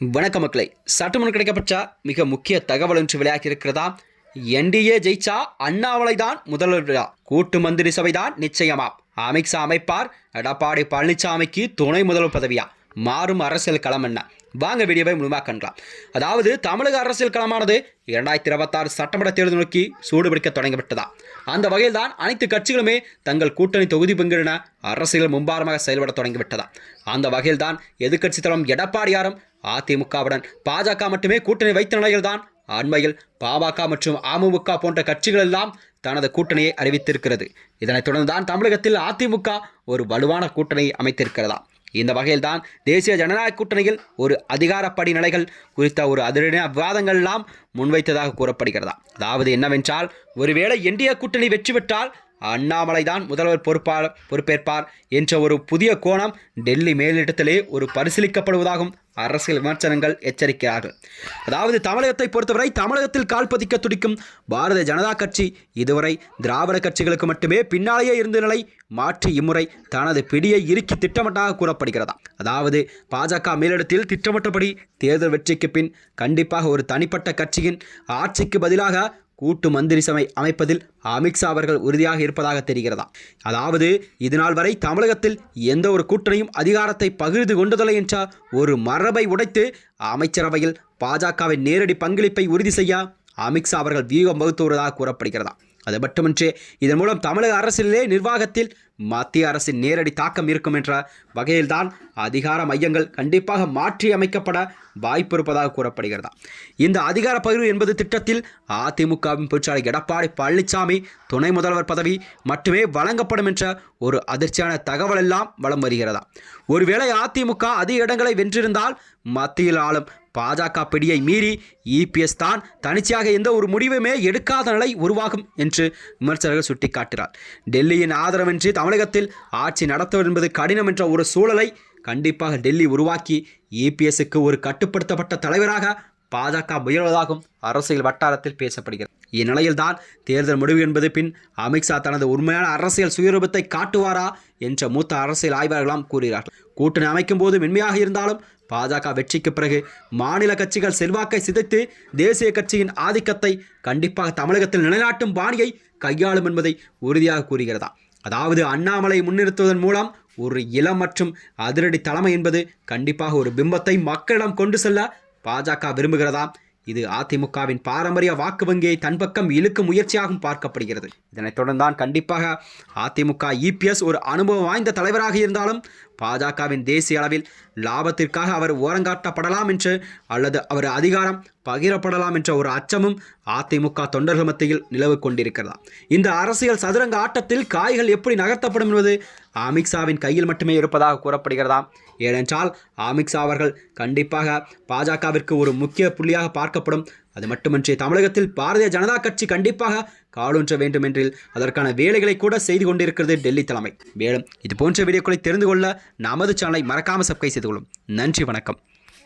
வணக்க மக்களை. சட்டமன்ற கிடைக்கப்பட்ட மிக முக்கிய தகவல் ஒன்று விளையாகி இருக்கிறதா என்டிஏ ஜெயிச்சா அண்ணாவளை தான் முதல்வர் கூட்டு மந்திரி சபைதான் நிச்சயமா. அமித்ஷா அமைப்பார். எடப்பாடி பழனிசாமிக்கு துணை முதல்வர் பதவியா? மாறும் அரசியல் களம் என்ன? வாங்க வீடியோவை முழுமா கண்டலாம். அதாவது தமிழக அரசியல் களமானது இரண்டாயிரத்தி இருபத்தாறு சட்டமன்ற தேர்தல் நோக்கி சூடுபிடிக்க தொடங்கிவிட்டதா? அந்த வகையில் தான் அனைத்து கட்சிகளுமே தங்கள் கூட்டணி தொகுதி பங்கிடன அரசியல் மும்பாரமாக செயல்பட தொடங்கிவிட்டதா? அந்த வகையில் தான் எதிர்க்கட்சி தலைவர் எடப்பாடியாரும் அதிமுகவுடன் பாஜக மட்டுமே கூட்டணி வைத்த நிலையில் தான் அண்மையில் பாமக மற்றும் அமமுக போன்ற கட்சிகள் எல்லாம் தனது கூட்டணியை அறிவித்திருக்கிறது. இதனைத் தொடர்ந்து தான் தமிழகத்தில் அதிமுக ஒரு வலுவான கூட்டணியை அமைத்திருக்கிறதா? இந்த வகையில்தான் தேசிய ஜனநாயக கூட்டணியில் ஒரு அதிகாரப்படி நிலைகள் குறித்த ஒரு அதிரடி விவாதங்கள் எல்லாம் முன்வைத்ததாக கூறப்படுகிறதா? அதாவது என்னவென்றால் ஒருவேளை என்டிஏ கூட்டணி வெற்றி பெற்றால் அண்ணாமலை தான் முதல்வர் பொறுப்பாளர் பொறுப்பேற்பார் என்ற ஒரு புதிய கோணம் டெல்லி மேலிடத்திலே ஒரு பரிசீலிக்கப்படுவதாகவும் அரசியல் விமர்சனங்கள் எச்சரிக்கிறார்கள். அதாவது தமிழகத்தை பொறுத்தவரை தமிழகத்தில் கால்பதிக்க துடிக்கும் பாரதிய ஜனதா கட்சி இதுவரை திராவிட கட்சிகளுக்கு மட்டுமே பின்னாலேயே இருந்த நிலை மாற்றி இம்முறை தனது பிடியை இறுக்கி திட்டமிட்டாக கூறப்படுகிறதா. அதாவது பாஜக மேலிடத்தில் திட்டமிட்டபடி தேர்தல் வெற்றிக்கு பின் கண்டிப்பாக ஒரு தனிப்பட்ட கட்சியின் ஆட்சிக்கு பதிலாக கூட்டு மந்திரி சபை அமைப்பதில் அமித்ஷா அவர்கள் உறுதியாக இருப்பதாக தெரிகிறதா? அதாவது இதுநாள் வரை தமிழகத்தில் எந்த ஒரு கூட்டணியும் அதிகாரத்தை பகிர்ந்து கொண்டதில்லை என்ற ஒரு மரபை உடைத்து அமைச்சரவையில் பாஜகவின் நேரடி பங்களிப்பை உறுதி செய்ய அமித்ஷா அவர்கள் வியூகம் வகுத்து வருவதாக கூறப்படுகிறதா? அது மட்டுமின்றி இதன் மூலம் தமிழக அரசிலே நிர்வாகத்தில் மத்திய அரசின் நேரடி தாக்கம் இருக்கும் என்ற வகையில்தான் அதிகார மையங்கள் கண்டிப்பாக மாற்றி அமைக்கப்பட வாய்ப்பு இருப்பதாக கூறப்படுகிறதா. இந்த அதிகார பகிர்வு என்பது திட்டத்தில் அதிமுகவின் பொருட்சாளர் எடப்பாடி பழனிசாமி துணை முதல்வர் பதவி மட்டுமே வழங்கப்படும் என்ற ஒரு அதிர்ச்சியான தகவல் எல்லாம் வலம் வருகிறதா. ஒருவேளை அதிமுக அதிக இடங்களை வென்றிருந்தால் மத்தியில் ஆளும் பாஜக பிடியை மீறி இபிஎஸ் தான் தனிச்சையாக எந்த ஒரு முடிவுமே எடுக்காத நிலை உருவாகும் என்று விமர்சகர்கள் சுட்டிக்காட்டினார். டெல்லியின் ஆதரவின்றி தமிழகத்தில் ஆட்சி நடத்துவது என்பது கடினம் என்ற ஒரு சூழலை கண்டிப்பாக டெல்லி உருவாக்கி இபிஎஸ்க்கு ஒரு கட்டுப்படுத்தப்பட்ட தலைவராக பாஜக முயல்வதாகவும் அரசியல் வட்டாரத்தில் பேசப்படுகிறது. இந்நிலையில்தான் தேர்தல் முடிவு என்பது பின் அமித்ஷா தனது உண்மையான அரசியல் சுயரூபத்தை காட்டுவாரா என்ற மூத்த அரசியல் ஆய்வாளர்களாம் கூறுகிறார்கள். கூட்டணி அமைக்கும் போது மென்மையாக இருந்தாலும் பாஜக வெற்றிக்கு பிறகு மாநில கட்சிகள் செல்வாக்கை சிதைத்து தேசிய கட்சியின் ஆதிக்கத்தை கண்டிப்பாக தமிழகத்தில் நிலைநாட்டும் பாணியை கையாளும் என்பதை உறுதியாக கூறுகிறதா? அதாவது அண்ணாமலை முன்னிறுத்துவதன் மூலம் ஒரு இளம் மற்றும் அதிரடி தலைமை என்பது கண்டிப்பாக ஒரு பிம்பத்தை மக்களிடம் கொண்டு செல்ல பாஜக விரும்புகிறதா? இது அதிமுகவின் பாரம்பரிய வாக்கு வங்கியை தன் பக்கம் இழுக்கும் முயற்சியாகவும் பார்க்கப்படுகிறது. இதனைத் தொடர்ந்தான் கண்டிப்பாக அதிமுக இபிஎஸ் ஒரு அனுபவம் வாய்ந்த தலைவராக இருந்தாலும் பாஜகவின் தேசிய அளவில் லாபத்திற்காக அவர் ஓரங்காட்டப்படலாம் என்று அல்லது அவர் அதிகாரம் பகிரப்படலாம் என்ற ஒரு அச்சமும் அதிமுக தொண்டர்கள் மத்தியில் நிலவு கொண்டிருக்கிறதா? இந்த அரசியல் சதுரங்க ஆட்டத்தில் காய்கள் எப்படி நகர்த்தப்படும் என்பது அமித்ஷாவின் கையில் மட்டுமே இருப்பதாக கூறப்படுகிறதா? ஏனென்றால் அமித்ஷா அவர்கள் கண்டிப்பாக பாஜகவிற்கு ஒரு முக்கிய புள்ளியாக பார்க்கப்படும் அது மட்டுமின்றி தமிழகத்தில் பாரதிய ஜனதா கட்சி கண்டிப்பாக காலூன்ற வேண்டும் என்றில் அதற்கான வேலைகளை கூட செய்து கொண்டிருக்கிறது டெல்லி தலைமை. மேலும் இது போன்ற வீடியோக்களை தெரிந்து கொள்ள நமது சேனலை மறக்காமல் சப்ஸ்கிரைப் செய்து கொள்ளும். நன்றி வணக்கம்.